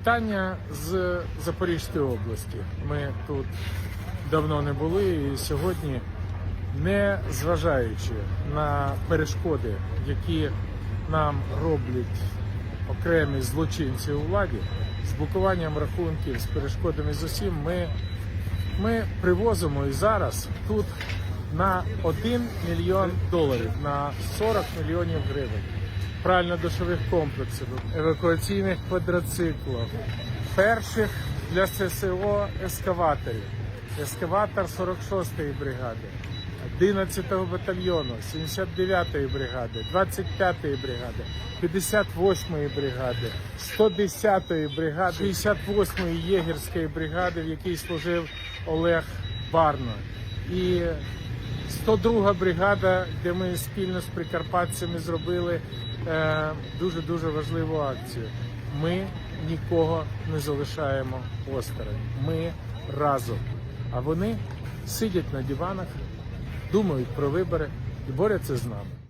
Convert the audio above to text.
Вітання з Запорізької області. Ми тут давно не були і сьогодні, не зважаючи на перешкоди, які нам роблять окремі злочинці у владі, з блокуванням рахунків, з перешкодами з усім, ми, ми привозимо і зараз тут на 1 мільйон доларів, на 40 мільйонів гривень прально-душових комплексів, евакуаційних квадроциклів, перших для ССО ескаваторів, ескаватор 46-ї бригади, 11-го батальйону, 79-ї бригади, 25-ї бригади, 58-ї бригади, 110-ї бригади, 68-ї єгерської бригади, в якій служив Олег Барно. І 102 бригада, де ми спільно з прикарпатцями зробили дуже дуже важливу акцію. Ми нікого не залишаємо осторонь. Ми разом. А вони сидять на диванах, думають про вибори і борються з нами.